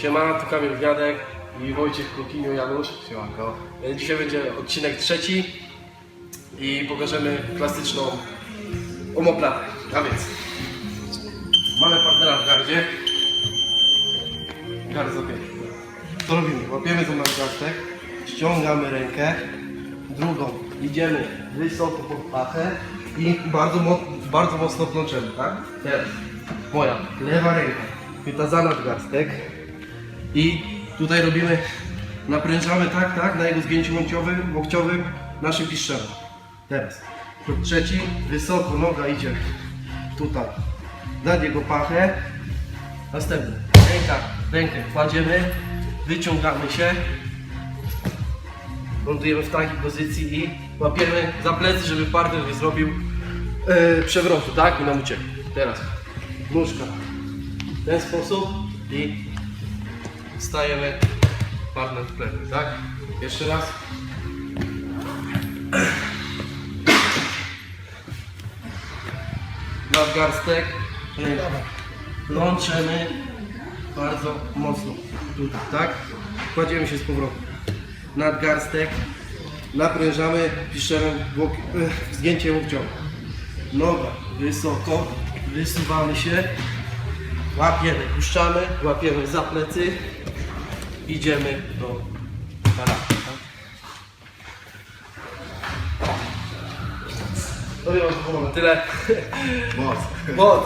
Siema, tu Kamil Gwiadek i Wojciech Krukinio Janusz. Siemanko. E, Dzisiaj będzie odcinek trzeci i pokażemy klasyczną omoplatę. A więc mamy partnera w gardzie. Gard złapiemy. Co robimy? Łapiemy za nadgarstek, ściągamy rękę, drugą idziemy wysoko pod pachę i bardzo, mo- bardzo mocno plączemy, tak? Teraz moja lewa ręka chwyta za nadgarstek i tutaj robimy, naprężamy tak, tak, na jego zgięciu łokciowym, łokciowym naszym piszczelem. Teraz. Trzeci, wysoko noga idzie tutaj, nad jego pachę. Następny. Ręka, rękę kładziemy, wyciągamy się, lądujemy w takiej pozycji i łapiemy za plecy, żeby partner nie zrobił e, przewrotu, tak? I nam uciekł. Teraz nóżka w ten sposób i stajemy partner w plecy, tak? Jeszcze raz. Nadgarstek. Łączymy bardzo mocno. Tutaj, tak? Kładziemy się z powrotem. Nadgarstek. Naprężamy piszczelem łok- eh, zgięcie łokciowe. Noga wysoko. Wysuwamy się. Łapiemy, puszczamy. Łapiemy za plecy. Idziemy do paraki. Tak? Tyle. Moc. Moc.